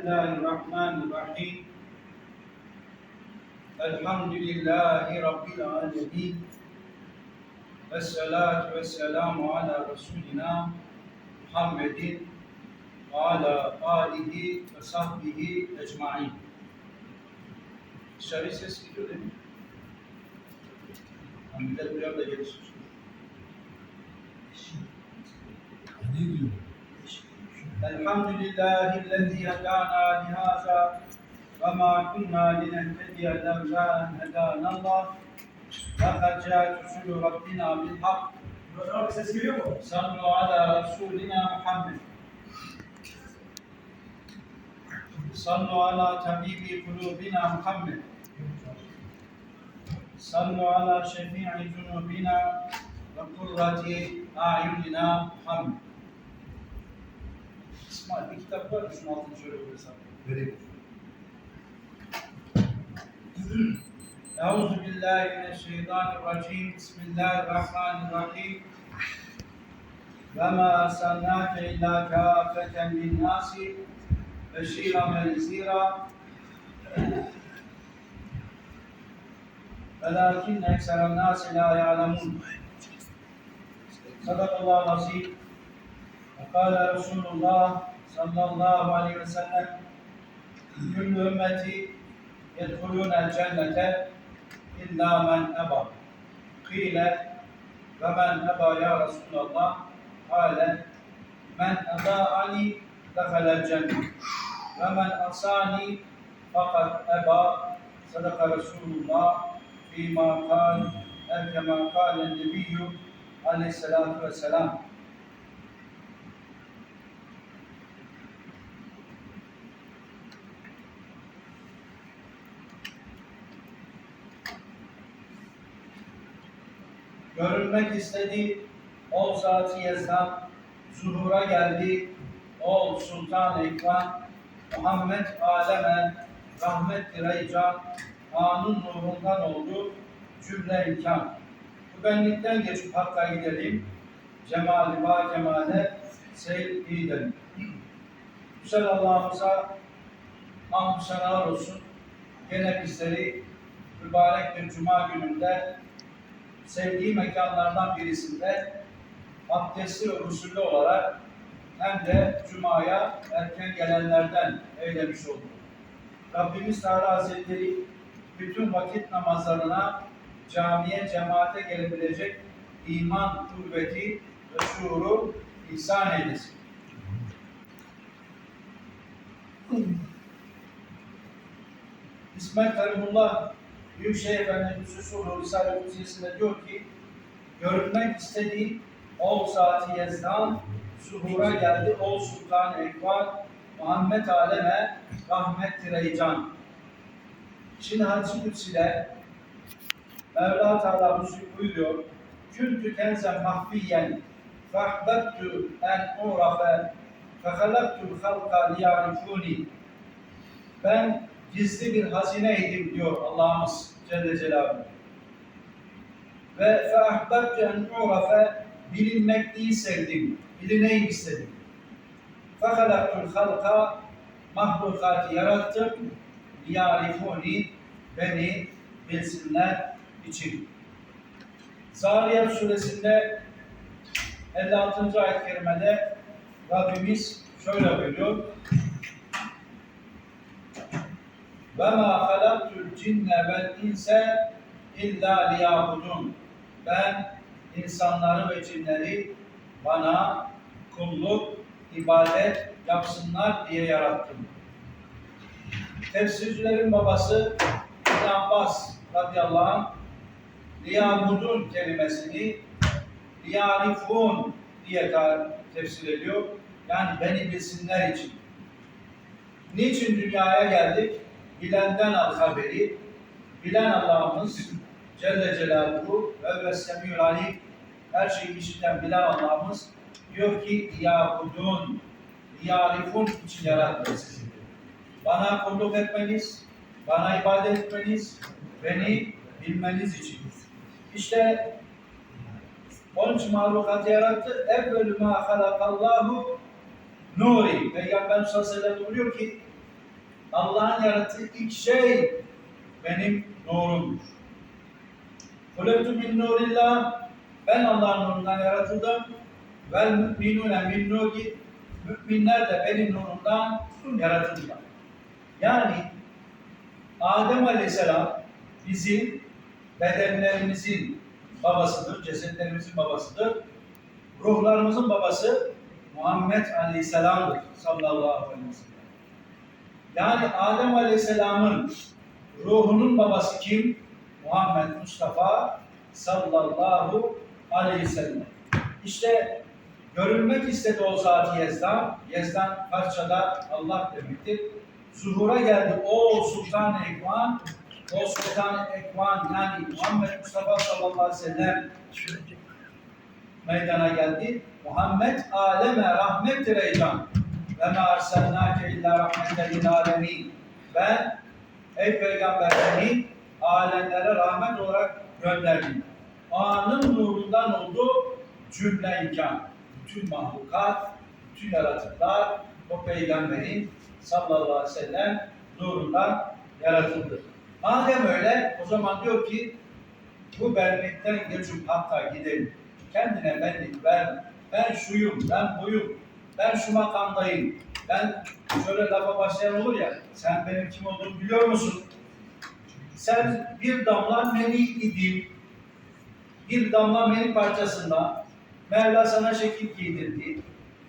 الله الرحمن الرحيم الحمد لله رب العالمين والصلاة والسلام على رسولنا محمد وعلى آله وصحبه أجمعين Dışarı ses gidiyor değil mi? Yani millet buraya da gelişmiş. Ne diyor? الحمد لله الذي هدانا لهذا وما كنا لنهتدي لولا أن هدانا الله. لقد جاءت رسل ربنا بالحق? صلوا على رسولنا محمد. صلوا على طبيب قلوبنا محمد. صلوا على شفيع ذنوبنا وقرة أعيننا محمد. İsmail bir kitap var mı? Şunun altını şöyle koysam. Vereyim. أعوذ بالله من الشيطان الرجيم بسم الله الرحمن الرحيم وما أرسلناك إلا كافة للناس بشيرا ونذيرا ولكن أكثر الناس لا يعلمون صدق الله العظيم وقال رسول الله sallallahu aleyhi ve sellem küllü ümmeti yedhulûnel cennete illa men eba. Kıyle ve men eba ya Resulallah kâle men edâ'ani defelel cennet ve men asani fakat eba sadaka Resulullah fîmâ kâl el kâlen nebiyyü aleyhissalâtu vesselâm. Görünmek istedi, ol zat-ı yezdan, zuhura geldi, ol sultan ekran, Muhammed aleme, rahmet direycan, anın nurundan oldu, cümle imkan. Bu benlikten geçip Hakk'a gidelim, cemali va cemale seyir gidelim. Güzel Allah'ımıza hamdü olsun. Gene bizleri mübarek bir cuma gününde sevdiği mekanlardan birisinde abdestli ve olarak hem de Cuma'ya erken gelenlerden eylemiş oldu. Rabbimiz Teala Hazretleri bütün vakit namazlarına camiye, cemaate gelebilecek iman, kuvveti ve şuuru ihsan eylesin. İsmet Karimullah Büyükşehir Efendimiz Resulü Risale-i Kutsiyesi'nde diyor ki görünmek istediği ol saati yezdan zuhura geldi ol sultan ekvar Muhammed aleme rahmet direycan. Şimdi hadis-i kutsiyle Mevla Teala buyuruyor. Küntü kenzen mahfiyen fahbettu en urafe fehalaktul halka liyarifuni ben gizli bir hazineydim diyor Allah'ımız Celle Celaluhu. Ve fe ahbabtu en urafe bilinmekliği sevdim, bilineyim istedim. Fehalaktul halka mahlukatı yarattım, liyarifuni beni bilsinler için. Zariyat suresinde 56. ayet-i kerimede Rabbimiz şöyle buyuruyor. Ve ma halaktul cinne vel inse illa liyabudun. Ben insanları ve cinleri bana kulluk, ibadet yapsınlar diye yarattım. Tefsircilerin babası İbn Abbas radıyallahu anh liyabudun kelimesini liyarifun diye tefsir ediyor. Yani beni bilsinler için. Niçin dünyaya geldik? Bilenden al haberi, bilen Allah'ımız Celle Celaluhu ve Vessemiyül Alim her şeyi işiten bilen Allah'ımız diyor ki yâbudun yarifun için yarattı sizi. Bana kulluk etmeniz, bana ibadet etmeniz, beni bilmeniz için. İşte onun için yarattı. Evvelü mâ halakallahu nuri. Peygamber sallallahu aleyhi ve sellem buyuruyor ki Allah'ın yarattığı ilk şey benim nurumdur. Kulütü min nurillah ben Allah'ın nurundan yaratıldım. Vel müminune min nuri müminler de benim nurumdan yaratıldılar. Yani Adem Aleyhisselam bizim bedenlerimizin babasıdır, cesetlerimizin babasıdır. Ruhlarımızın babası Muhammed Aleyhisselam'dır sallallahu aleyhi ve sellem. Yani Adem Aleyhisselam'ın ruhunun babası kim? Muhammed Mustafa sallallahu aleyhi ve sellem. İşte görülmek istedi o zat Yezdan. Yezdan parçada Allah demektir. Zuhura geldi o Sultan-ı Ekvan, o Sultan-ı Ekvan yani Muhammed Mustafa sallallahu aleyhi ve sellem meydana geldi. Muhammed aleme rahmettir ey can. Ve ma arsalnake illa rahmeten lil alemin. Ben ey peygamber seni alemlere rahmet olarak gönderdim. Anın nurundan oldu cümle imkan. Bütün mahlukat, bütün yaratıklar o peygamberin sallallahu aleyhi ve sellem nurundan yaratıldı. Madem öyle o zaman diyor ki bu benlikten geçip hatta gidelim. Kendine benlik ver. Ben şuyum, ben buyum, ben şu makamdayım. Ben şöyle lafa başlayan olur ya, sen benim kim olduğumu biliyor musun? Sen bir damla meni idin. Bir damla meni parçasında Mevla sana şekil giydirdi.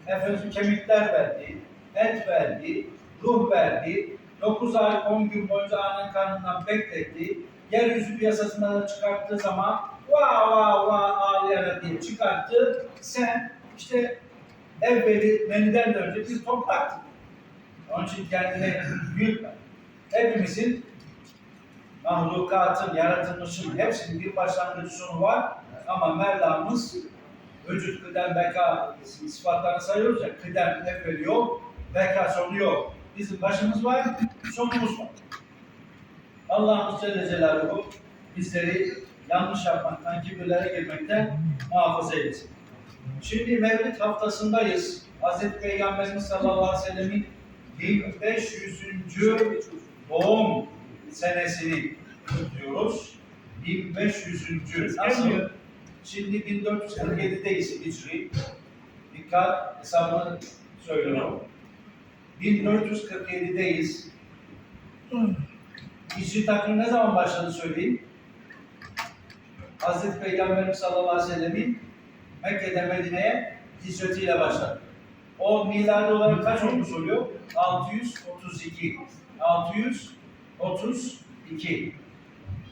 Efendim kemikler verdi, et verdi, ruh verdi. 9 ay 10 gün boyunca annenin karnından bekletti. Yeryüzü piyasasına da çıkarttığı zaman vah vah vah ağlayarak diye çıkarttı. Sen işte evveli meniden de önce bir topraktın. Onun için kendine büyütme. Hepimizin mahlukatın, yaratılmışın hepsinin bir başlangıç sonu var. Ama Mevlamız vücut, kıdem, beka sıfatlarını sayıyoruz ya. Kıdem evveli yok, beka sonu yok. Bizim başımız var, sonumuz var. Allah'ımız Celle Celaluhu bizleri yanlış yapmaktan, kibirlere girmekten muhafaza eylesin. Şimdi Mevlid haftasındayız. Hz. Peygamberimiz sallallahu aleyhi ve sellemin 1500. doğum senesini kutluyoruz. 1500. Nasıl? Şimdi 1447'deyiz Hicri. Dikkat hesabını söylüyorum. 1447'deyiz. Hicri takvim ne zaman başladı söyleyeyim. Hazreti Peygamberimiz sallallahu aleyhi ve sellemin Mekke'de Medine'ye hicretiyle başladı. O miladi olarak kaç olmuş oluyor? 632. 632.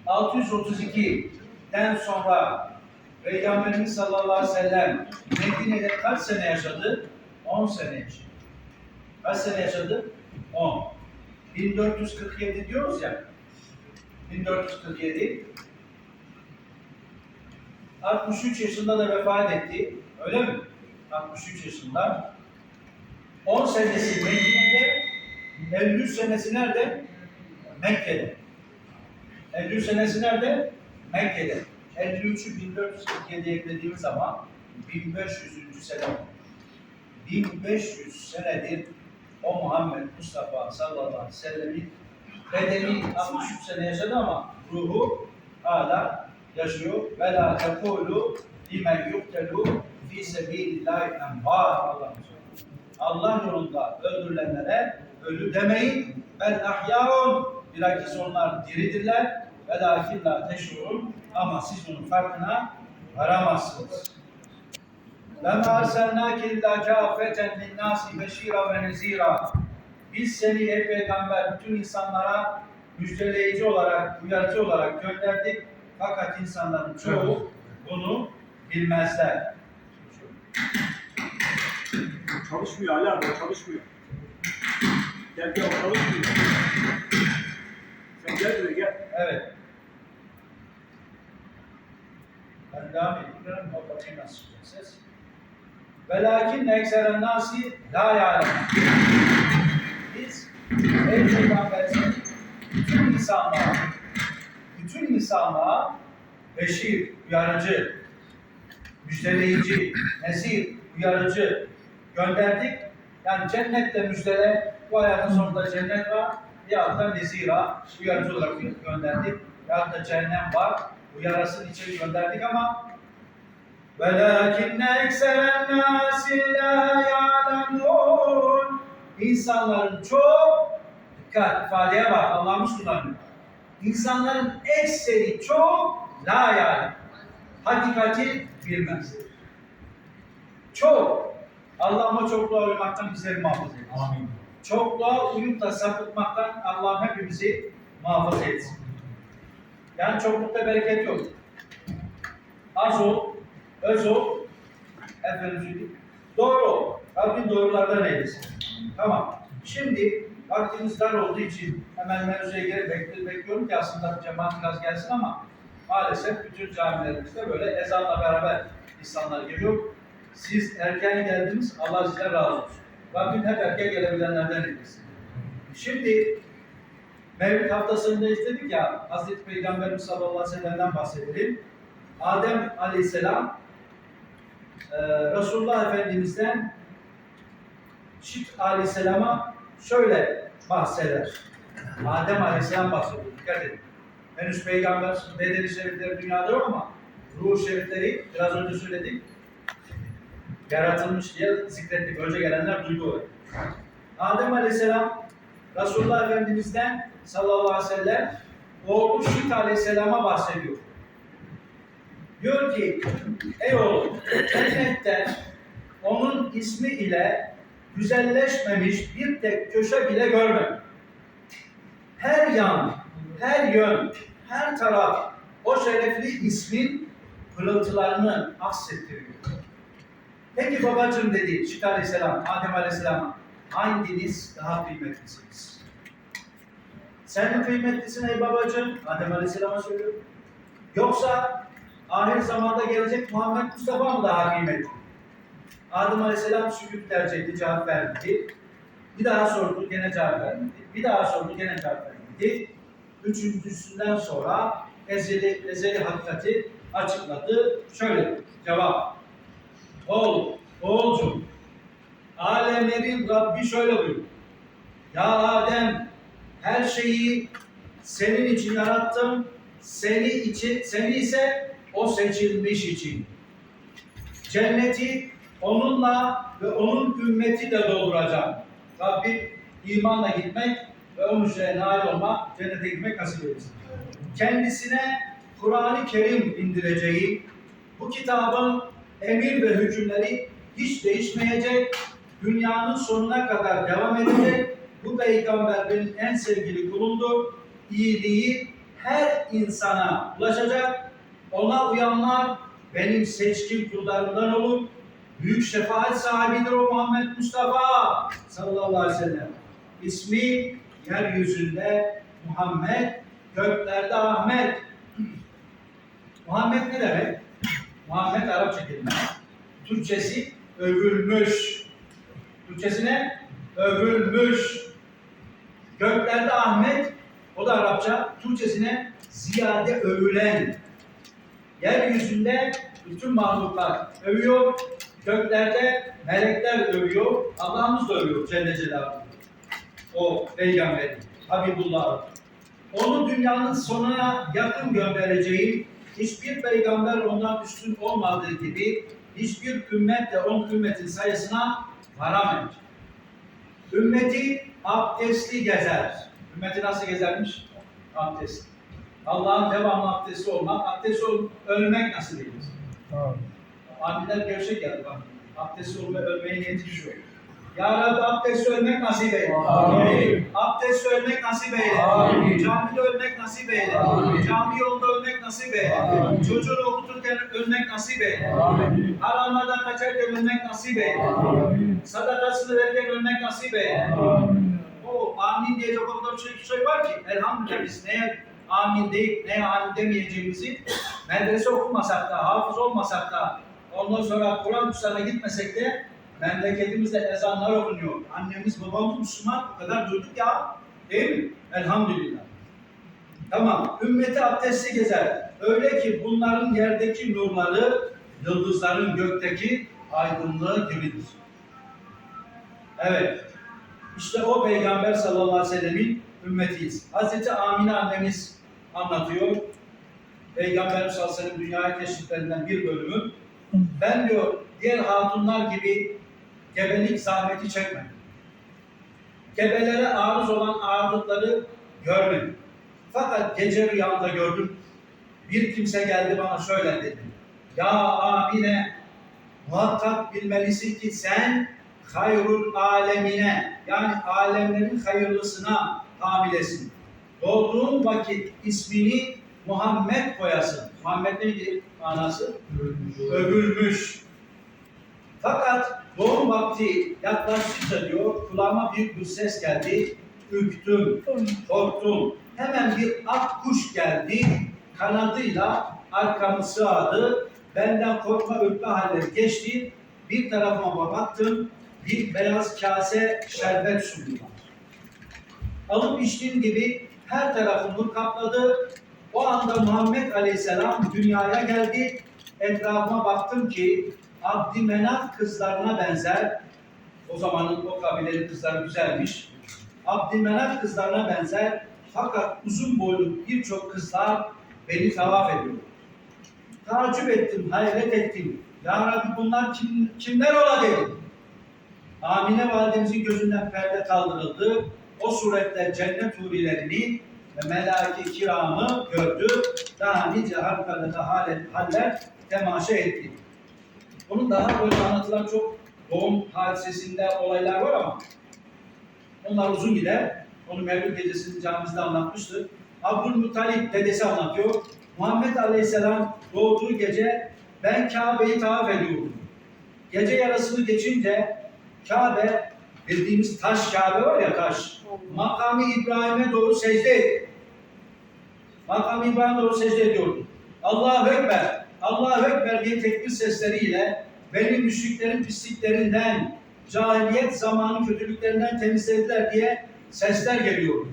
632'den sonra Peygamberimiz sallallahu aleyhi ve sellem Medine'de kaç sene yaşadı? 10 sene yaşadı. Kaç sene yaşadı? 10. 1447 diyoruz ya. 1447 63 yaşında da vefat etti. Öyle mi? 63 yaşında. 10 senesi Medine'de, 53 senesi nerede? Mekke'de. 53 senesi nerede? Mekke'de. 53'ü 1447'ye eklediğimiz zaman 1500. sene. 1500 senedir o Muhammed Mustafa sallallahu aleyhi ve sellemin bedeni 63 sene yaşadı ama ruhu hala yaşıyor. Ve la tekulu limen yuktelu fi sebilillahi envar Allah Allah yolunda öldürülenlere ölü demeyin. Bel ahyaun bilakis onlar diridirler. Ve lakin la teşurun ama siz bunun farkına varamazsınız. Ve ma arsalnake illa kâfeten linnâsi beşîra ve nezîra. Biz seni ey peygamber bütün insanlara müjdeleyici olarak, uyarıcı olarak gönderdik. Fakat insanların çoğu bunu bilmezler. Çalışmıyor hala bu çalışmıyor. Gel gel çalışmıyor. Sen gel buraya gel. Evet. Ben devam. Ben bakayım nasıl çıkacak ses. Velakin ekseren nasi la ya'lem. Biz ey peygambersin bütün insanlığa bütün insanlığa beşir, uyarıcı, müjdeleyici, nezir, uyarıcı gönderdik. Yani cennette müjdele, Bu hayatın sonunda cennet var. Ya da nezira uyarıcı olarak gönderdik. Ya da cehennem var. Uyarısını içeri gönderdik ama وَلَكِنَّ اَكْسَرَ النَّاسِ لَا يَعْلَمُونَ İnsanların çok dikkat ifadeye bak Allah'ımız kullanıyor. İnsanların ekseri çok la yani hakikati bilmez. Çok. Allah'ım o çokluğa uymaktan bizleri muhafaza etsin. Amin. Çokluğa uyup da sapıtmaktan Allah'ım hepimizi muhafaza etsin. Yani çoklukta bereket yok. Az ol, öz ol, efendim doğru ol. Rabbim doğrulardan eylesin. Tamam. Şimdi vaktimiz dar olduğu için hemen mevzuya girip bekliyorum, bekliyorum ki aslında cemaat biraz gelsin ama maalesef bütün camilerimizde böyle ezanla beraber insanlar geliyor. Siz erken geldiniz, Allah sizden razı olsun. Rabbim hep erken gelebilenlerden eylesin. Şimdi Mevlid haftasında istedik ya, Hazreti Peygamberimiz sallallahu aleyhi ve sellem'den bahsedelim. Adem aleyhisselam e, Resulullah Efendimiz'den Şit aleyhisselama şöyle bahseder. Adem aleyhisselam bahsediyor. Dikkat edin. Henüz peygamber bedeni şerifleri dünyada yok ama ruh şerifleri biraz önce söyledik. Yaratılmış diye zikrettik. Önce gelenler duydu orayı. Adem aleyhisselam Resulullah Efendimiz'den sallallahu aleyhi ve sellem oğlu Şit aleyhisselama bahsediyor. Diyor ki, ey oğlum, cennette onun ismi ile güzelleşmemiş bir tek köşe bile görmedim. Her yan, her yön, her taraf o şerefli ismin pırıltılarını aksettiriyor. Peki babacığım dedi Şit Aleyhisselam, Adem Aleyhisselam'a hanginiz daha kıymetlisiniz? Sen mi kıymetlisin ey babacığım? Adem Aleyhisselam'a söylüyor. Yoksa ahir zamanda gelecek Muhammed Mustafa mı daha kıymetli? Adem Aleyhisselam sükut tercih etti, cevap vermedi. Bir daha sordu, gene cevap vermedi. Bir daha sordu, gene cevap vermedi. Üçüncüsünden sonra ezeli, ezeli hakikati açıkladı. Şöyle cevap. Oğul, oğulcum, alemlerin Rabbi şöyle buyuruyor. Ya Adem, her şeyi senin için yarattım. Seni için, seni ise o seçilmiş için. Cenneti onunla ve onun ümmeti de dolduracağım. Rabbim imanla gitmek ve o müşterine nail olmak, cennete gitmek nasip eylesin. Kendisine Kur'an-ı Kerim indireceği, bu kitabın emir ve hükümleri hiç değişmeyecek, dünyanın sonuna kadar devam edecek. Bu peygamber benim en sevgili kulumdur. İyiliği her insana ulaşacak. Ona uyanlar benim seçkin kullarımdan olur. Büyük şefaat sahibidir o Muhammed Mustafa sallallahu aleyhi ve sellem. İsmi yeryüzünde Muhammed, göklerde Ahmet. Muhammed ne demek? Muhammed Arapça kelime. Türkçesi övülmüş. Türkçesi ne? Övülmüş. Göklerde Ahmet, o da Arapça. Türkçesine ziyade övülen. Yeryüzünde bütün mahluklar övüyor. Göklerde melekler övüyor. Allah'ımız da övüyor Celle Celaluhu. O peygamberi, Habibullah. Onu dünyanın sonuna yakın göndereceğim hiçbir peygamber ondan üstün olmadığı gibi hiçbir ümmet de onun ümmetin sayısına varamayacak. Ümmeti abdestli gezer. Ümmeti nasıl gezermiş? Abdestli. Allah'ın devamlı abdestli olmak, abdestli ol, ölmek nasıl değil? Abiler gevşek geldi bak. Abdestli olma ölmeye niyeti. Ya Rabbi abdestli ölmek nasip eyle. Amin. Abdestli ölmek nasip eyle. Amin. Camide ölmek nasip eyle. Amin. Cami yolunda ölmek nasip eyle. Amin. Çocuğunu okuturken ölmek nasip eyle. Amin. Haramlardan kaçarken ölmek nasip eyle. Amin. Sadakasını verirken ölmek nasip eyle. Amin. O amin diyecek o kadar şey, şey var ki elhamdülillah biz neye amin deyip neye amin demeyeceğimizi medrese okumasak da, hafız olmasak da ondan sonra Kur'an kurslarına gitmesek de memleketimizde ezanlar okunuyor. Annemiz babamız Müslüman o kadar duyduk ya değil mi? Elhamdülillah. Tamam. Ümmeti abdestli gezer. Öyle ki bunların yerdeki nurları yıldızların gökteki aydınlığı gibidir. Evet. İşte o Peygamber sallallahu aleyhi ve sellemin ümmetiyiz. Hazreti Amine annemiz anlatıyor. Peygamber sallallahu aleyhi ve sellem dünyaya teşriflerinden bir bölümü. Ben diyor diğer hatunlar gibi gebelik zahmeti çekmedim. Gebelere arız olan ağırlıkları görmedim. Fakat gece rüyamda gördüm. Bir kimse geldi bana şöyle dedi. Ya Amine muhakkak bilmelisin ki sen hayrul alemine yani alemlerin hayırlısına hamilesin. Doğduğun vakit ismini Muhammed koyasın. Muhammed neydi manası? Övülmüş. Fakat doğum vakti yaklaştıkça diyor kulağıma büyük bir ses geldi. Ürktüm, korktum. Hemen bir ak kuş geldi. Kanadıyla arkamı sığadı. Benden korkma ürkme halleri geçti. Bir tarafıma baktım. Bir beyaz kase şerbet sundular. Alıp içtiğim gibi her tarafımı kapladı. O anda Muhammed Aleyhisselam dünyaya geldi. Etrafıma baktım ki Abdümenaf kızlarına benzer. O zamanın o kabilenin kızları güzelmiş. Abdümenaf kızlarına benzer. Fakat uzun boylu birçok kızlar beni tavaf ediyor. Tacip ettim, hayret ettim. Ya Rabbi bunlar kim, kimler ola dedim. Amine validemizin gözünden perde kaldırıldı. O surette cennet hurilerini ve melaike kiramı gördü. Daha nice harikulade haller, haller temaşa etti. Bunun daha böyle anlatılan çok doğum hadisesinde olaylar var ama onlar uzun gider. Onu Mevlüt gecesinde camimizde anlatmıştı. Abdülmuttalip dedesi anlatıyor. Muhammed Aleyhisselam doğduğu gece ben Kabe'yi tavaf ediyordum. Gece yarısını geçince Kabe bildiğimiz taş Kabe var ya taş. Makamı İbrahim'e doğru secde etti. Makamı İbrahim'e doğru secde ediyordu. Allahu Ekber, Allahu Ekber diye tekbir sesleriyle beni müşriklerin pisliklerinden, cahiliyet zamanı kötülüklerinden temizlediler diye sesler geliyor.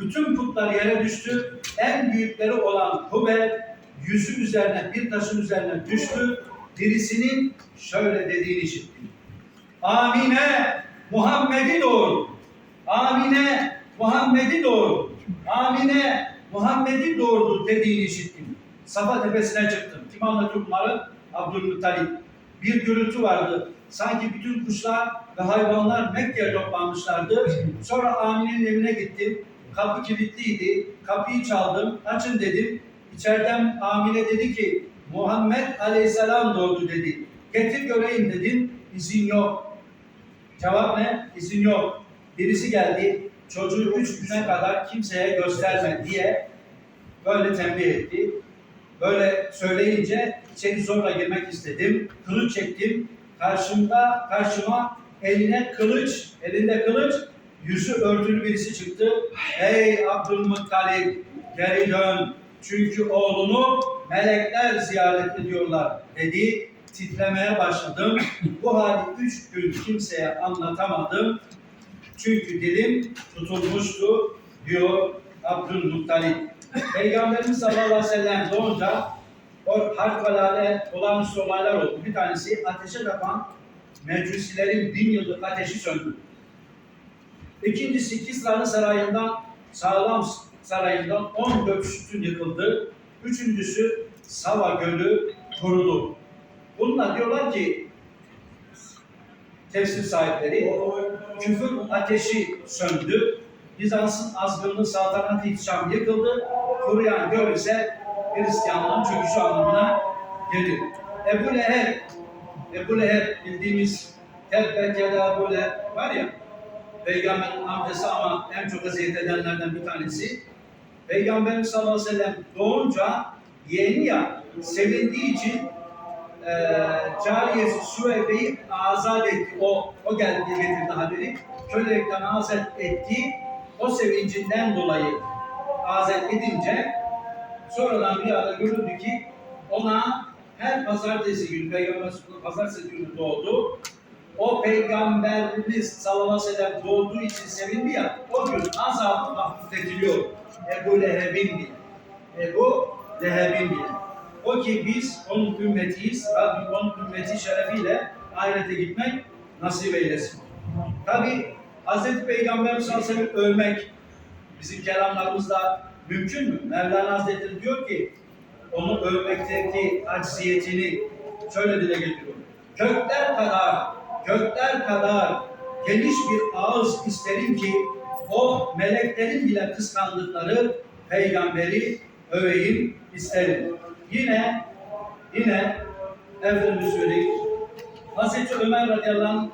Bütün putlar yere düştü. En büyükleri olan Hubel yüzü üzerine bir taşın üzerine düştü. Birisinin şöyle dediğini işittim. Amine Muhammed'i doğur. Amine Muhammed'i doğur. Amine Muhammed'i doğurdu dediğini işittim. Safa tepesine çıktım. Kim anlatıyor bunları? Abdülmuttalip. Bir gürültü vardı. Sanki bütün kuşlar ve hayvanlar Mekke'ye toplanmışlardı. Sonra Amine'nin evine gittim. Kapı kilitliydi. Kapıyı çaldım. Açın dedim. İçeriden Amine dedi ki Muhammed Aleyhisselam doğdu dedi. Getir göreyim dedim. İzin yok. Cevap ne? İzin yok. Birisi geldi. Çocuğu üç güne kadar kimseye gösterme diye böyle tembih etti. Böyle söyleyince içeri zorla girmek istedim. Kılıç çektim. Karşımda, karşıma eline kılıç, elinde kılıç, yüzü örtülü birisi çıktı. Ey Abdülmuttalip geri dön. Çünkü oğlunu melekler ziyaret ediyorlar dedi. Titremeye başladım. Bu hali üç gün kimseye anlatamadım. Çünkü dilim tutulmuştu diyor Abdülmuttalip. Peygamberimiz sallallahu aleyhi ve sellem doğunca o harikulade olağanüstü olaylar oldu. Bir tanesi ateşe tapan mecusilerin bin yıllık ateşi söndü. İkincisi Kisra'nın sarayından sağlam sarayından 14 sütun yıkıldı. Üçüncüsü Sava Gölü kurudu. Bunlar diyorlar ki tefsir sahipleri küfür ateşi söndü. Bizans'ın azgınlığı saltanatı ihtişam yıkıldı. Kuruyan göl ise Hristiyanlığın çöküşü anlamına gelir. Ebu Leheb, Ebu Leheb bildiğimiz Tebbet Ebu Leheb var ya, Peygamberin amcası ama en çok eziyet edenlerden bir tanesi. Peygamberimiz sallallahu aleyhi ve sellem doğunca yeğeni ya sevindiği için e, cariyesi Süveybe'yi azat etti. O, o geldi getirdi haberi. Kölelikten azat etti. O sevincinden dolayı azat edince sonradan bir ara görüldü ki ona her pazartesi günü, Peygamber pazartesi günü doğdu. O Peygamberimiz sallallahu aleyhi ve sellem doğduğu için sevindi ya, o gün azabı hafifletiliyor. Ebu Leheb'in bile. Ebu Leheb'in bile. O ki biz onun ümmetiyiz. Rabbim onun ümmeti şerefiyle ahirete gitmek nasip eylesin. Tabi Hazreti Peygamber sallallahu aleyhi bizim kelamlarımızda mümkün mü? Mevlana Hazretleri diyor ki onu övmekteki acziyetini şöyle dile getiriyor. Gökler kadar, gökler kadar geniş bir ağız isterim ki o meleklerin bile kıskandıkları peygamberi öveyim isterim. Yine yine efendim söyleyeyim Hazreti Ömer radıyallahu anh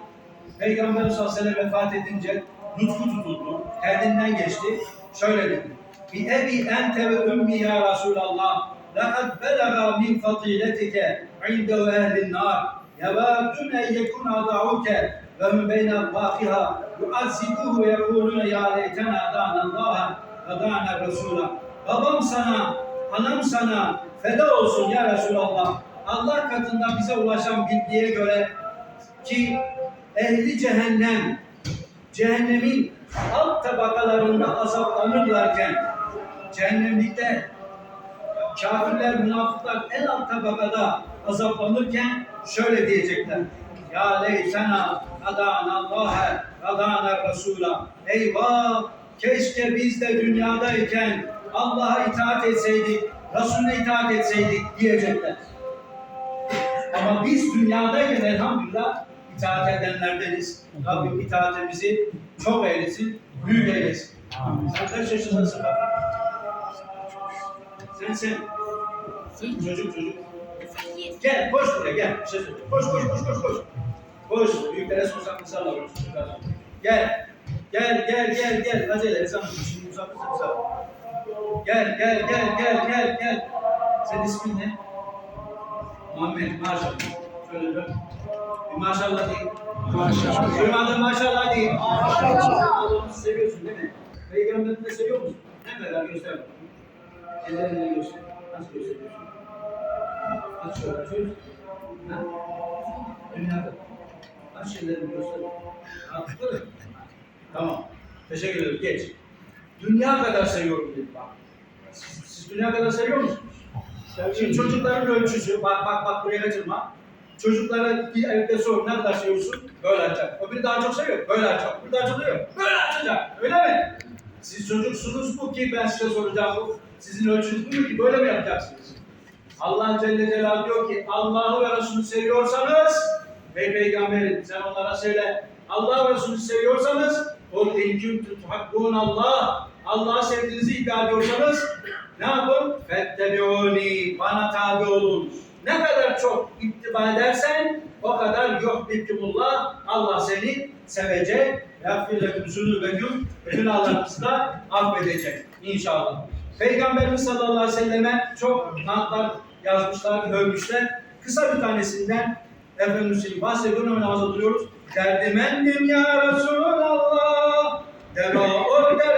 Peygamber sallallahu vefat edince nutku tutuldu. Kendinden geçti. Şöyle dedi. Bi ebi ente ve ümmi ya Resulallah. Lekad belaga min fadiletike indehu ehlin nar. Yevâdun en yekuna da'uke ve hum beyne vâkiha yuazzibuhu ve yekulune ya leytena da'nallaha ve da'na Resul'a. Babam sana, anam sana feda olsun ya Resulallah. Allah katında bize ulaşan bilgiye göre ki ehli cehennem cehennemin alt tabakalarında azaplanırlarken cehennemlikte kafirler, münafıklar en alt tabakada azaplanırken şöyle diyecekler. Ya leytena adana Allah'a adana Resul'a. Eyvah! Keşke biz de dünyadayken Allah'a itaat etseydik, Resulüne itaat etseydik diyecekler. Ama biz dünyadayken elhamdülillah itaat edenlerdeniz. Rabbim itaatimizi çok eylesin, büyük eylesin. Sen kaç yaşındasın bak? Sen sen. Çocuk çocuk. Gel koş buraya gel. Bir şey söyleyeceğim. Koş koş koş koş koş. Koş. Büyüklere alıyoruz. çocuklar. Gel. Gel gel gel gel. Acele ezan. Şimdi uzak uzak uzak. Gel gel gel gel gel gel. Senin ismin ne? Muhammed maşallah. Şöyle dön. Bir maşallah deyin. Maşallah. Duymadın maşallah deyin. Maşallah. Allah'ını seviyorsun değil mi? Peygamberini de seviyor musun? Ne kadar göster. Ellerini göster. Nasıl gösteriyorsun? Nasıl şöyle açıyorsun? Ha? Dünyada. Aç ellerini göster. Mı? Tamam. Teşekkür ederim. Geç. Dünya kadar seviyorum dedi bak. Siz, dünya kadar seviyor musunuz? Şimdi çocukların ölçüsü, bak bak bak buraya kaçırma. Çocuklara bir evde sor ne kadar seviyorsun? Böyle açacak. Öbürü daha çok seviyor. Böyle açacak. Öbürü daha çok seviyor. Böyle açacak. Öyle mi? Siz çocuksunuz mu ki ben size soracağım bu? Sizin ölçünüz bu ki böyle mi yapacaksınız? Allah Celle Celaluhu diyor ki Allah'ı ve Resulü seviyorsanız ve peygamberi sen onlara söyle Allah ve Resulü seviyorsanız kul in kuntum Allah Allah'ı sevdiğinizi iddia ediyorsanız ne yapın? Fettebiuni bana tabi olun. Ne kadar çok ittiba edersen o kadar yok bittimullah Allah seni sevecek. Yagfir leküm zunubeküm günahlarınızı da affedecek inşallah. Peygamberimiz sallallahu aleyhi ve selleme çok natlar yazmışlar, övmüşler. Kısa bir tanesinden Efendimiz için bahsediyorum namaza duruyoruz. Derdimendim ya Resulallah, deva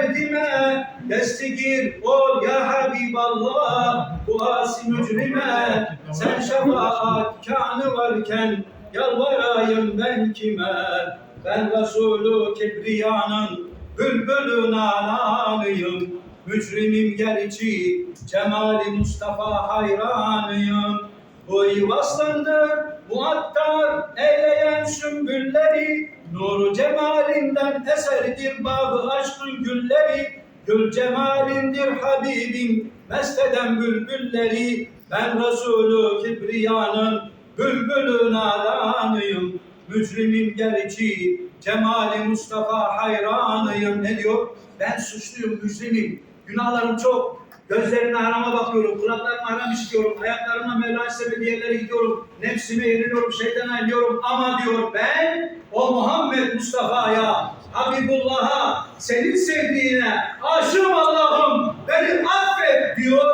derdime, destigir ol ya Habiballah, bu asi mücrime, sen şefaat kanı varken, yalvarayım ben kime? Ben Resulü Kibriya'nın bülbülü nalanıyım, mücrimim gerçi, cemali Mustafa hayranıyım. Bu yuvaslandır, muattar eyleyen sümbülleri, nuru cemalinden eserdir bağı aşkın gülleri, gül cemalindir Habibim, mesteden bülbülleri, ben Resulü Kibriya'nın bülbülü nalanıyım, mücrimim gerçi, cemali Mustafa hayranıyım. Ne diyor? Ben suçluyum, mücrimim, günahlarım çok, Gözlerine harama bakıyorum, kulaklarıma haram işliyorum, ayaklarımla Mevla isteme bir gidiyorum, nefsime yeniliyorum, şeytana yeniliyorum ama diyor ben o Muhammed Mustafa'ya, Habibullah'a, senin sevdiğine aşığım Allah'ım, beni affet diyor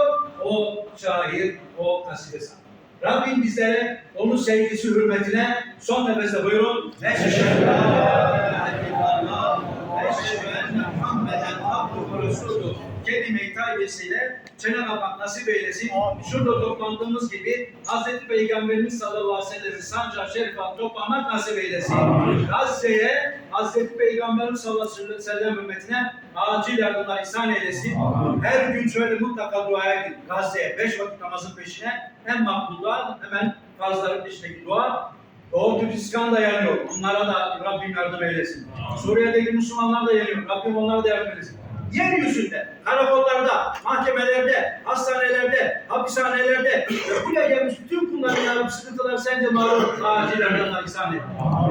o şair, o kaside sanatçı. Rabbim bizlere onun sevgisi hürmetine son nefeste buyurun. Eşhedü en la ilahe illallah ve Muhammeden abduhu resulü kelime-i tayyibesiyle Cenab-ı nasip eylesin. Şurada toplandığımız gibi Hazreti Peygamberimiz sallallahu aleyhi ve sellem'in sancağı şerife toplamak nasip eylesin. Gazze'ye Hazreti Peygamberimiz sallallahu aleyhi ve sellem ümmetine acil yardımlar ihsan eylesin. Her gün şöyle mutlaka duaya gidin. Gazze'ye beş vakit namazın peşine hem makbul dua hemen farzların peşindeki dua. Doğu Türkistan da yanıyor. Onlara da Rabbim yardım eylesin. Suriye'deki Müslümanlar da yanıyor. Rabbim onlara da yardım eylesin. Yeryüzünde, karakollarda, mahkemelerde, hastanelerde, hapishanelerde ve buraya gelmiş bütün kullarına sıkıntılar sence malum acil yardımlar ihsan et.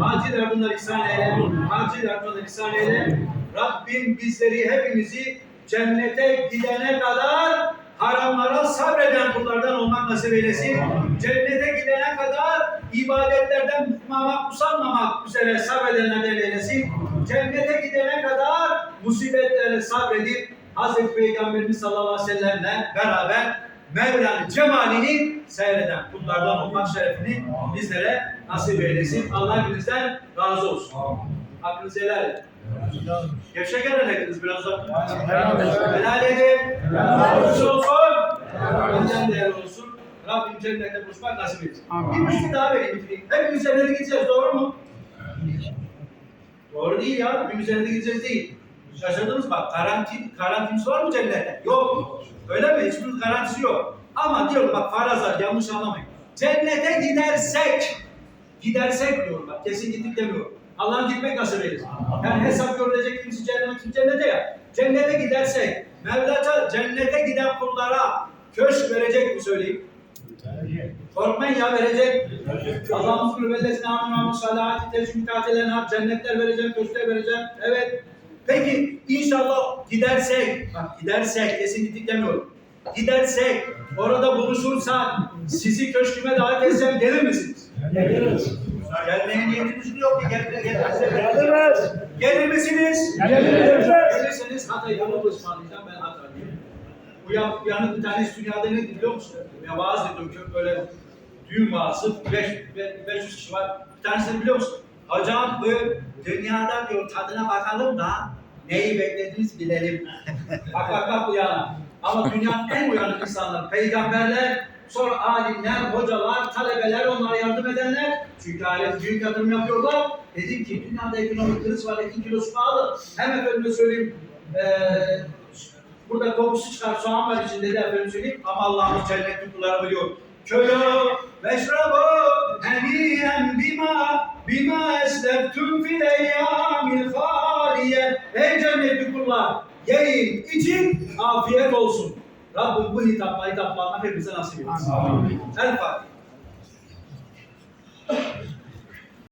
Acil yardımlar ihsan eyle. Acil yardımlar ihsan eyle. Rabbim bizleri hepimizi cennete gidene kadar haramlara sabreden kullardan olmak nasip eylesin. Cennete gidene kadar ibadetlerden bıkmamak, usanmamak üzere sabredenlerden eylesin. Cennete gidene kadar musibetlere sabredip Hazreti Peygamberimiz sallallahu aleyhi ve sellemle beraber Mevla'nın cemalini seyreden kullardan olmak şerefini bizlere nasip eylesin. Allah hepinizden razı olsun. Hakkınızı helal edin. Gevşek edin biraz uzak. Helal edin. Helal olsun. Benden değerli olsun. Rabbim cennette buluşmak nasip etsin. Bir müjde daha vereyim bitireyim. Hepimiz cennete gideceğiz doğru mu? Doğru değil ya. Hepimiz cennete gideceğiz değil. Şaşırdınız bak. Karantin, garantimiz var mı cennette? Yok. Öyle mi? Hiçbir garantisi yok. Ama diyorum bak farazlar yanlış anlamayın. Cennete gidersek gidersek diyorum bak. Kesin gittik demiyorum. Allah'ın gitmek nasip eylesin. Yani hesap görülecek kimse cennete, kimse cennete ya. Cennete gidersek Mevla cennete giden kullara köşk verecek mi söyleyeyim? Korkmayın ya verecek. Allah'ın kulübellesine aminu salati teşmikatelen har cennetler vereceğim, köşkler vereceğim. Evet. Peki inşallah gidersek, bak gidersek kesin gittik demiyorum. Gidersek, orada buluşursak sizi köşküme davet etsem gelir misiniz? Geliriz. Gelmeye niyetiniz yok ki gel, gelmezseniz. Geliriz. Gelir misiniz? Geliriz. Gelirseniz Hatay yolu ısmarlayacağım ben Hatay'dayım. Bu yan, yanı bir tanesi dünyada ne biliyor musun? Ya vaaz ediyorum çok böyle düğün vaazı, 500 kişi var. Bir tanesini biliyor musun? Hocam bu dünyada diyor tadına bakalım da neyi beklediğiniz bilelim. bak bak bak uyanık. Ama dünyanın en uyanık insanları, peygamberler, sonra alimler, hocalar, talebeler, onlara yardım edenler. Çünkü aile büyük yatırım yapıyorlar. Dedim ki dünyada ekonomik kriz var, etin kilosu pahalı. Hem efendime söyleyeyim, eee burada kokusu çıkar, soğan var içinde de efendim söyleyeyim. Ama Allah'ın cennet kulları biliyor. Kölü veşrabu heniyen bima bima esleftum fil eyyamil haliye. Ey cennetli kullar, yiyin, için afiyet olsun. Rabbim bu hitapla hitaplarına hepimize nasip etsin. Amin. El Fatiha.